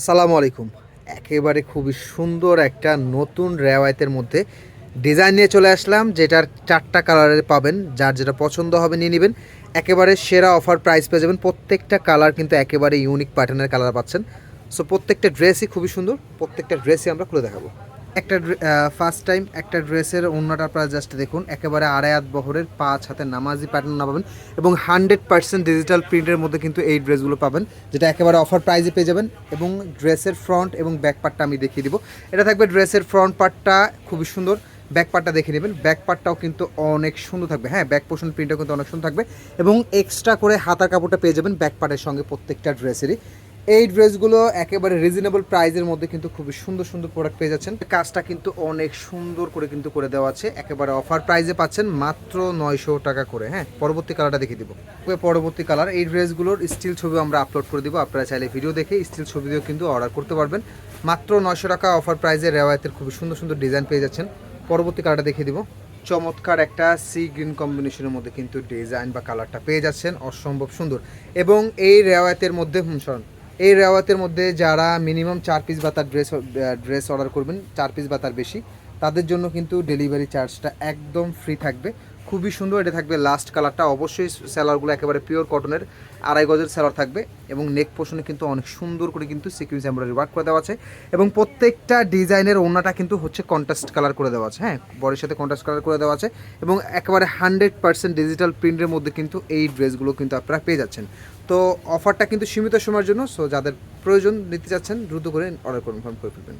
আসসালামু আলাইকুম। একেবারে খুবই সুন্দর একটা নতুন রেওয়ায়তের মধ্যে ডিজাইন নিয়ে চলে আসলাম, যেটার চারটা কালারের পাবেন, যার যেটা পছন্দ হবে নিয়ে নেবেন। একেবারে সেরা অফার প্রাইস পেয়ে যাবেন। প্রত্যেকটা কালার কিন্তু একেবারে ইউনিক প্যাটার্নের কালার পাচ্ছেন। সো প্রত্যেকটা ড্রেসই খুবই সুন্দর, প্রত্যেকটা ড্রেসই আমরা খুলে দেখাবো। একটা ফার্স্ট টাইম একটা ড্রেসের অন্যটা আপনারা জাস্ট দেখুন, একেবারে আড়াই হাত বহরের পাঁচ হাতে নামাজি প্যাটার্ন না পাবেন এবং হান্ড্রেড পার্সেন্ট ডিজিটাল প্রিন্টের মধ্যে কিন্তু এই ড্রেসগুলো পাবেন, যেটা একেবারে অফার প্রাইজে পেয়ে যাবেন এবং ড্রেসের ফ্রন্ট এবং ব্যাক পার্টটা আমি দেখিয়ে দিব। এটা থাকবে ড্রেসের ফ্রন্ট পার্টটা খুবই সুন্দর। ব্যাক পার্টটা দেখে নেবেন। ব্যাক পার্টটাও কিন্তু অনেক সুন্দর থাকবে। হ্যাঁ ব্যাক পোর্শন প্রিন্টটাও কিন্তু অনেক সুন্দর থাকবে এবং এক্সট্রা করে হাতার কাপড়টা পেয়ে যাবেন ব্যাক পার্টের সঙ্গে প্রত্যেকটা ড্রেসেরই। এই ড্রেসগুলো একেবারে রিজনেবল প্রাইজের মধ্যে কিন্তু খুবই সুন্দর সুন্দর প্রোডাক্ট পেয়ে যাচ্ছেন। কাজটা কিন্তু অনেক সুন্দর করে কিন্তু করে দেওয়া আছে। একেবারে অফার প্রাইজে পাচ্ছেন মাত্র নয়শো টাকা করে হ্যাঁ? পরবর্তী কালারটা দেখিয়ে দিব। পরবর্তী কালার এই ড্রেসগুলোর স্টিল ছবি আমরা আপলোড করে দিব। আপনারা চাইলে ভিডিও দেখে স্টিল ছবি দিয়েও কিন্তু অর্ডার করতে পারবেন। মাত্র নয়শো টাকা অফার প্রাইজে রেওয়ায়তের খুবই সুন্দর সুন্দর ডিজাইন পেয়ে যাচ্ছেন। পরবর্তী কালারটা দেখিয়ে দিব। চমৎকার একটা সি গ্রিন কম্বিনেশনের মধ্যে কিন্তু ডিজাইন বা কালারটা পেয়ে যাচ্ছেন। অসম্ভব সুন্দর। এবং এই রেওয়ায়তের মধ্যে, হুম এই রেওয়াতের মধ্যে যারা মিনিমাম চার পিস বা তার ড্রেস ড্রেস অর্ডার করবেন, চার পিস বা তার বেশি, তাদের জন্য কিন্তু ডেলিভারি চার্জটা একদম ফ্রি থাকবে। খুবই সুন্দর, এটা থাকবে লাস্ট কালারটা অবশ্যই স্যালারগুলো একেবারে পিওর কটনের আড়াই গজের স্যালার থাকবে এবং নেক পোর্শনে কিন্তু অনেক সুন্দর করে কিন্তু সিকুয়েন্স এমব্রয়ডারি ওয়ার্ক করে দেওয়া আছে এবং প্রত্যেকটা ডিজাইনের ওনাটা কিন্তু হচ্ছে কন্ট্রাস্ট কালার করে দেওয়া আছে হ্যাঁ? বডির সাথে কন্ট্রাস্ট কালার করে দেওয়া আছে এবং একেবারে হান্ড্রেড পার্সেন্ট ডিজিটাল প্রিন্টের মধ্যে কিন্তু এই ড্রেসগুলো কিন্তু আপনারা পেয়ে যাচ্ছেন। তো অফারটা কিন্তু সীমিত সময়ের জন্য সো যাদের প্রয়োজন নিতে চাচ্ছেন, দ্রুত করে অর্ডার করুন ফর্ম করে ফেলবেন।